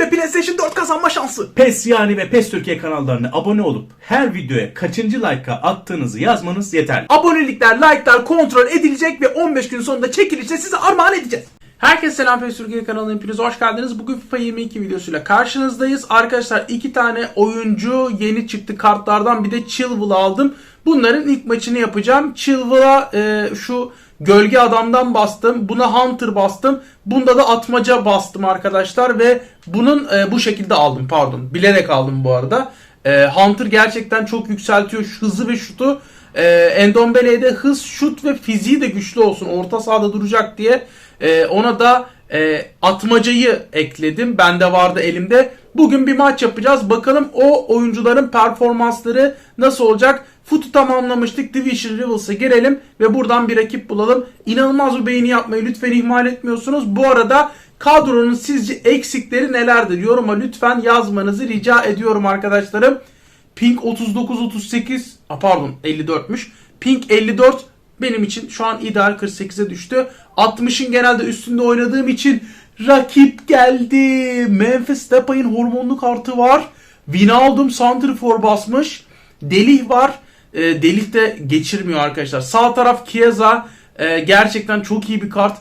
ve PlayStation 4 kazanma şansı. PES yani ve PES Türkiye kanallarına abone olup her videoya kaçıncı like'a attığınızı yazmanız yeterli. Abonelikler, like'lar kontrol edilecek ve 15 gün sonunda çekilişle size armağan edeceğiz. Herkese selam PES Türkiye kanalına hepiniz hoş geldiniz. Bugün FIFA 22 videosuyla karşınızdayız. Arkadaşlar iki tane oyuncu yeni çıktı kartlardan bir de Chilwell aldım. Bunların ilk maçını yapacağım. Chilwell'a e, şu gölge adamdan bastım. Buna Hunter bastım. Bunda da atmaca bastım arkadaşlar ve bunun e, bu şekilde aldım pardon. Bilerek aldım bu arada. E, Hunter gerçekten çok yükseltiyor şu hızı ve şutu. E, Endombele'de hız, şut ve fiziği de güçlü olsun. Orta sahada duracak diye e, ona da e, atmacayı ekledim. Bende vardı elimde. Bugün bir maç yapacağız. Bakalım o oyuncuların performansları nasıl olacak? Futu tamamlamıştık. Division Rivals'a girelim ve buradan bir rakip bulalım. İnanılmaz bir beğeni yapmayı lütfen ihmal etmiyorsunuz. Bu arada kadronun sizce eksikleri nelerdir? Yoruma lütfen yazmanızı rica ediyorum arkadaşlarım. Pink 39-38 a pardon 54'müş. Pink 54 benim için şu an ideal 48'e düştü. 60'ın genelde üstünde oynadığım için rakip geldi. Memphis Depay'ın hormonlu kartı var. Wijnaldum Santrifor basmış. Delih var. E, Delih de geçirmiyor arkadaşlar. Sağ taraf Chiesa e, gerçekten çok iyi bir kart.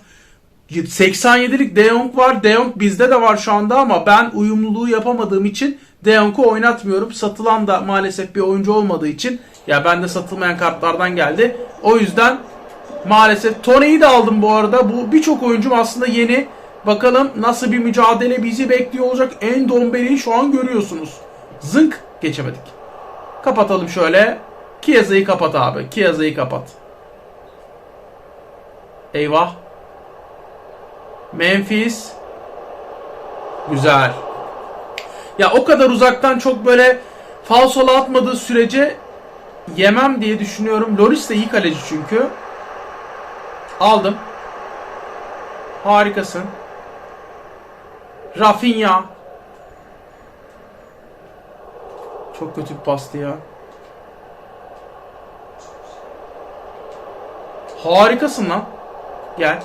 87'lik De Jong var. De Jong bizde de var şu anda ama ben uyumluluğu yapamadığım için De Jong'u oynatmıyorum. Satılan da maalesef bir oyuncu olmadığı için ya bende satılmayan kartlardan geldi. O yüzden maalesef Tone'yi de aldım bu arada. Bu birçok oyuncum aslında yeni. Bakalım nasıl bir mücadele bizi bekliyor olacak. En Dombele'yi şu an görüyorsunuz. Zınk geçemedik. Kapatalım şöyle. Chiesa'yı kapat abi. Chiesa'yı kapat. Eyvah. Memphis. Güzel. Ya o kadar uzaktan çok böyle falsola atmadığı sürece yemem diye düşünüyorum. Loris de iyi kaleci çünkü. Aldım. Harikasın. Rafinha. Çok kötü bir pastı ya. Harikasın lan. Gel.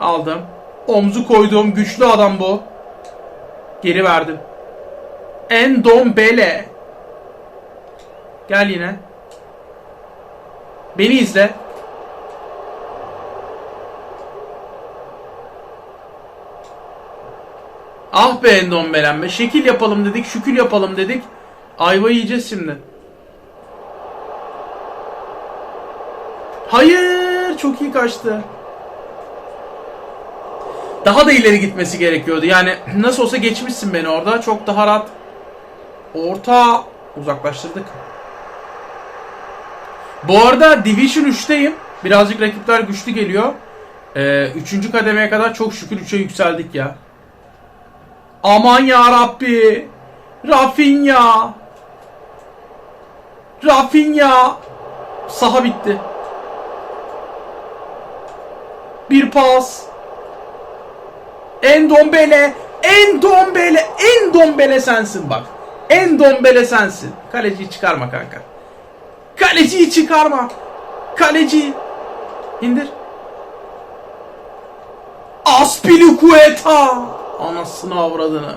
Aldım. Omzu koyduğum güçlü adam bu. Geri verdim. Endombele. Gel yine. Beni izle. Ah be Endombelen be. Şekil yapalım dedik, şükül yapalım dedik. Ayva yiyeceğiz şimdi. Hayır, çok iyi kaçtı. Daha da ileri gitmesi gerekiyordu. Yani nasıl olsa geçmişsin beni orada. Çok daha rahat. Orta uzaklaştırdık. Bu arada Division 3'teyim. Birazcık rakipler güçlü geliyor. Ee, üçüncü kademeye kadar çok şükür 3'e yükseldik ya. Aman ya Rabbi. Rafinha. Rafinha. Saha bitti. Bir pas. Endombele, Endombele, Endombele sensin bak. Endombele sensin. Kaleciyi çıkarma kanka. Kaleciyi çıkarma. Kaleci. İndir. Aspilicueta. Anasını avradını.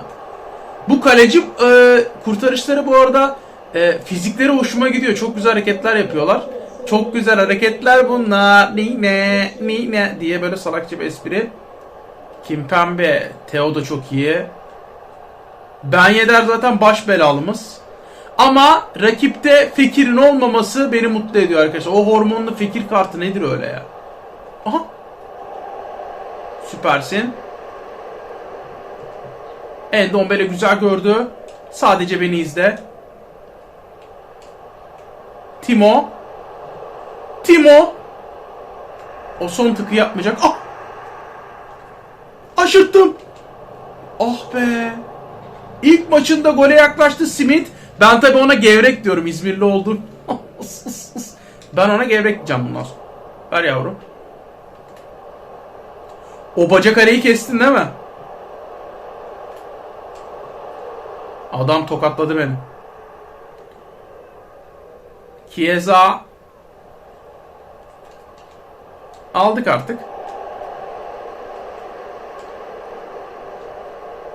Bu kaleci e, kurtarışları bu arada e, fizikleri hoşuma gidiyor. Çok güzel hareketler yapıyorlar. Çok güzel hareketler bunlar. Nine, nine diye böyle salakça bir espri. Kimpembe, Teo da çok iyi. Ben Yedder zaten baş belalımız. Ama rakipte Fekir'in olmaması beni mutlu ediyor arkadaşlar. O hormonlu Fekir kartı nedir öyle ya? Aha. Süpersin. Endombele güzel gördü. Sadece beni izle. Timo. Timo. O son tıkı yapmayacak. Ah! Aşırttım. Ah be. İlk maçında gole yaklaştı Smith. Ben tabi ona gevrek diyorum İzmirli oldum. ben ona gevrek diyeceğim bundan sonra. Ver yavrum. O bacak arayı kestin değil mi? Adam tokatladı beni. Chiesa aldık artık.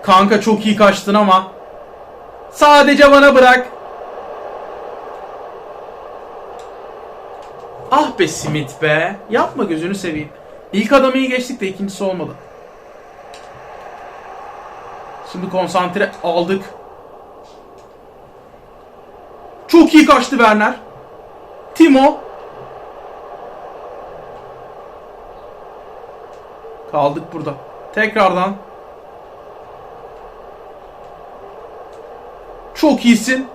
Kanka çok iyi kaçtın ama sadece bana bırak. Ah be Simit be. Yapma gözünü seveyim. İlk adamı iyi geçtik de ikincisi olmadı. Şimdi konsantre aldık. Çok iyi kaçtı Werner. Timo. Kaldık burada. Tekrardan. Çok iyisin.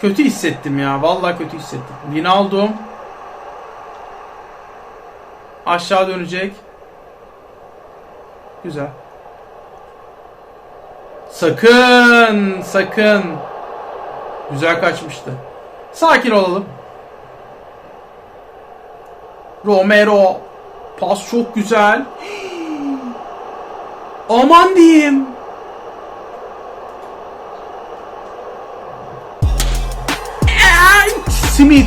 Kötü hissettim ya. Vallahi kötü hissettim. Wijnaldum. Aşağı dönecek. Güzel. Sakın, sakın. Güzel kaçmıştı. Sakin olalım. Romero. Pas çok güzel. Aman diyeyim. Smith.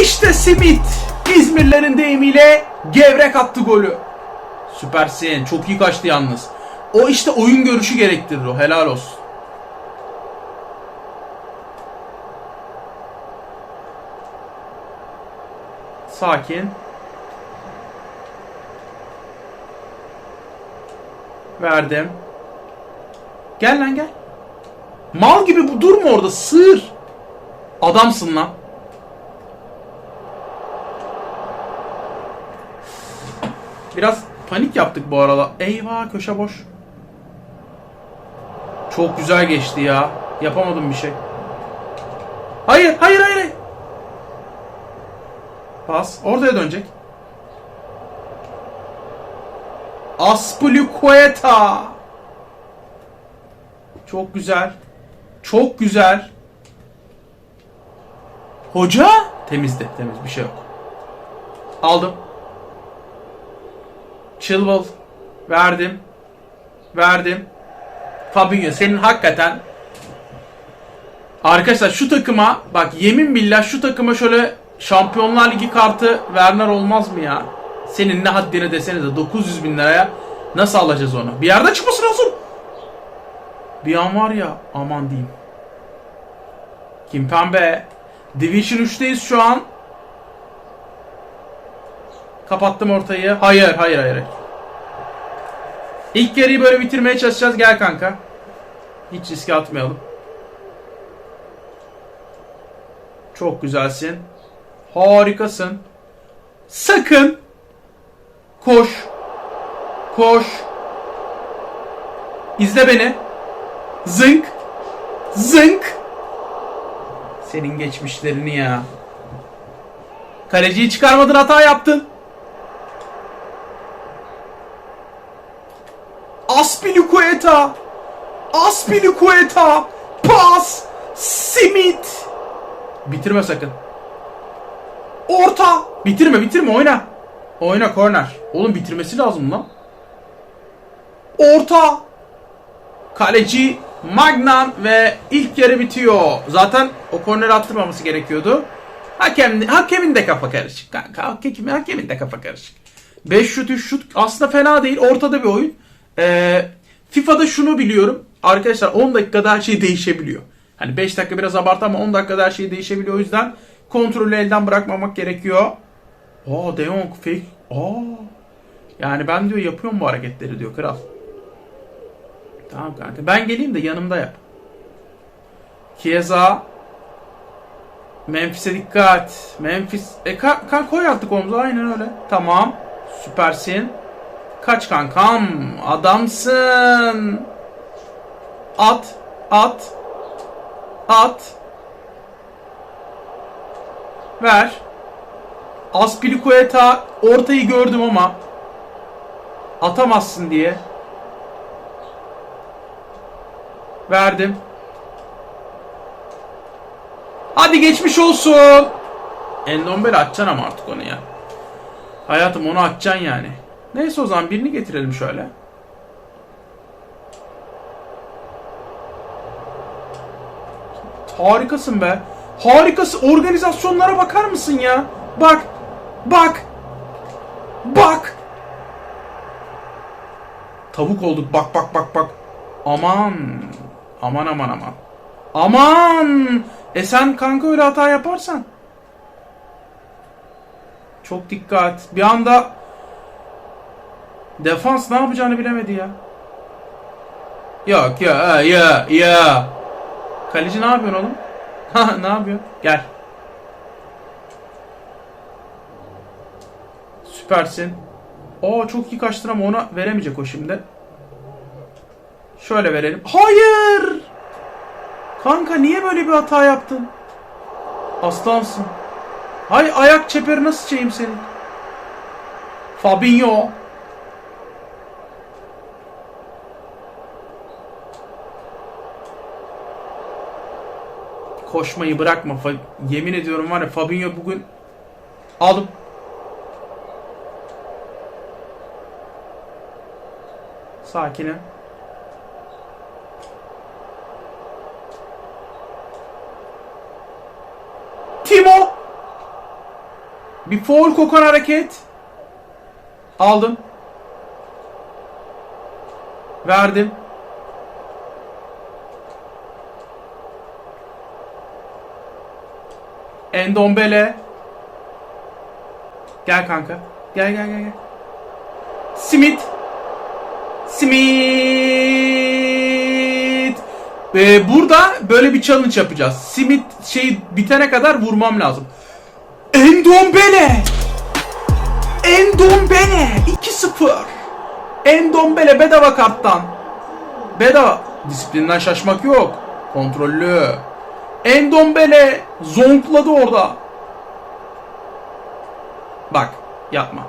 İşte Smith. İzmirlerin deyimiyle gevrek attı golü. Süpersin. Çok iyi kaçtı yalnız. O işte oyun görüşü gerektirir o. Helal olsun. Sakin. Verdim. Gel lan gel. Mal gibi bu durma orada sığır. Adamsın lan. Biraz panik yaptık bu arada. Eyvah köşe boş. Çok güzel geçti ya. Yapamadım bir şey. Hayır, hayır, hayır. Pas. Ortaya dönecek. Aspilicueta. Çok güzel. Çok güzel. Hoca temizdi. Temiz bir şey yok. Aldım. Chilwell verdim. Verdim. Fabinho senin hakikaten Arkadaşlar şu takıma bak yemin billah şu takıma şöyle Şampiyonlar Ligi kartı Werner olmaz mı ya? Senin ne haddine desene de 900 bin liraya nasıl alacağız onu? Bir yerde çıkması lazım. Bir an var ya aman diyeyim. Kimpembe. Division 3'teyiz şu an. Kapattım ortayı. Hayır, hayır, hayır. İlk yarıyı böyle bitirmeye çalışacağız. Gel kanka. Hiç riske atmayalım. Çok güzelsin. Harikasın. Sakın koş. Koş. İzle beni. Zınk. Zınk. Senin geçmişlerini ya. Kaleciyi çıkarmadın hata yaptın. Aspilicueta. Aspilicueta. Pas. Simit. Bitirme sakın. Orta. Bitirme bitirme oyna. Oyna korner. Oğlum bitirmesi lazım lan. Orta. Kaleci Magnan ve ilk yarı bitiyor. Zaten o korneri attırmaması gerekiyordu. Hakem, hakemin de kafa karışık. Hakemin, hakemin de kafa karışık. 5 şut 3 şut aslında fena değil. Ortada bir oyun. Ee, FIFA'da şunu biliyorum. Arkadaşlar 10 dakikada her şey değişebiliyor. Hani 5 dakika biraz abartı ama 10 dakikada her şey değişebiliyor. O yüzden kontrolü elden bırakmamak gerekiyor. Aa De Jong fake. Aa. Yani ben diyor yapıyorum bu hareketleri diyor kral. Tamam kanka. Ben geleyim de yanımda yap. Kieza. Memphis'e dikkat. Memphis. E kan, kan koy artık omuza. Aynen öyle. Tamam. Süpersin. Kaç kankam. Adamsın. At. At. At. Ver. Aspilicueta ortayı gördüm ama atamazsın diye verdim. Hadi geçmiş olsun. Endombele atacaksın ama artık onu ya. Hayatım onu atacaksın yani. Neyse o zaman birini getirelim şöyle. Harikasın be. Harikasın. Organizasyonlara bakar mısın ya? Bak. Bak. Bak. Tavuk olduk. Bak bak bak bak. Aman. Aman aman aman. Aman. E sen kanka öyle hata yaparsan. Çok dikkat. Bir anda defans ne yapacağını bilemedi ya. Yok ya ya ya. Kaleci ne yapıyorsun oğlum? Ha ne yapıyor? Gel. Süpersin. Oo çok iyi kaçtın ama ona veremeyecek o şimdi. Şöyle verelim. Hayır! Kanka niye böyle bir hata yaptın? Aslansın. Hay ayak çeperi nasıl çeyim senin? Fabinho. Koşmayı bırakma. Yemin ediyorum var ya Fabinho bugün aldım. Sakinim. Timo. Bir foul kokan hareket. Aldım. Verdim. Endombele. Gel kanka. Gel gel gel gel. Simit. Simit. Ee, burada böyle bir challenge yapacağız. Simit şey bitene kadar vurmam lazım. Endombele. Endombele 2-0. Endombele bedava karttan. Bedava. Disiplinden şaşmak yok. Kontrollü. Endombele zonkladı orada. Bak yapma.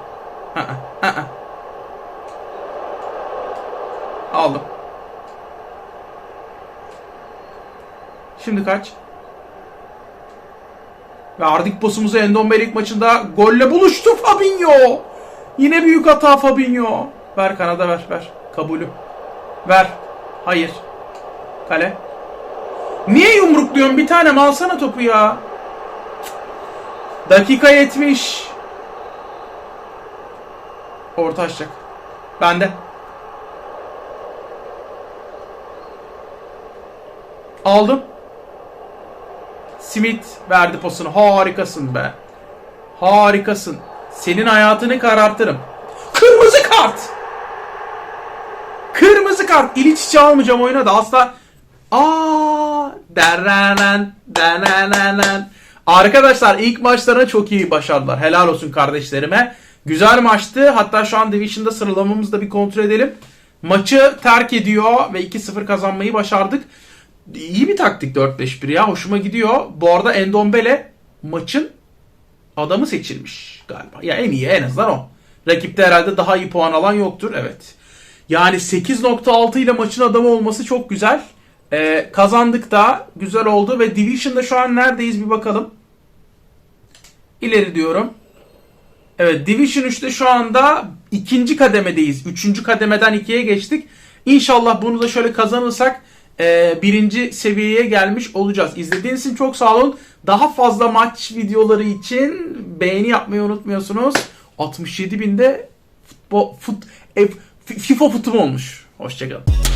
Aldım. Şimdi kaç? Verdik posumuzu Endombele ilk maçında golle buluştu Fabinho. Yine büyük hata Fabinho. Ver kanada ver ver. Kabulü. Ver. Hayır. Kale. Niye yumrukluyorsun? Bir tane mi alsana topu ya. Dakika 70. Orta açacak. Bende. Aldım. Smith verdi posunu. Harikasın be. Harikasın. Senin hayatını karartırım. Kırmızı kart. Kırmızı kart. İliçiçi almayacağım oyuna da asla. Aa, derrenen, derrenen. Arkadaşlar ilk maçlarına çok iyi başardılar. Helal olsun kardeşlerime. Güzel maçtı. Hatta şu an Division'da sıralamamızı da bir kontrol edelim. Maçı terk ediyor ve 2-0 kazanmayı başardık. İyi bir taktik 4-5-1 ya. Hoşuma gidiyor. Bu arada Endombele maçın adamı seçilmiş galiba. Ya en iyi en azından o. Rakipte herhalde daha iyi puan alan yoktur. Evet. Yani 8.6 ile maçın adamı olması çok güzel. Ee, kazandık da güzel oldu ve Division'da şu an neredeyiz bir bakalım. İleri diyorum. Evet Division 3'te şu anda ikinci kademedeyiz. Üçüncü kademeden ikiye geçtik. İnşallah bunu da şöyle kazanırsak e, birinci seviyeye gelmiş olacağız. İzlediğiniz için çok sağ olun. Daha fazla maç videoları için beğeni yapmayı unutmuyorsunuz. 67 binde futbol, fut, e, FIFA futum olmuş. Hoşçakalın.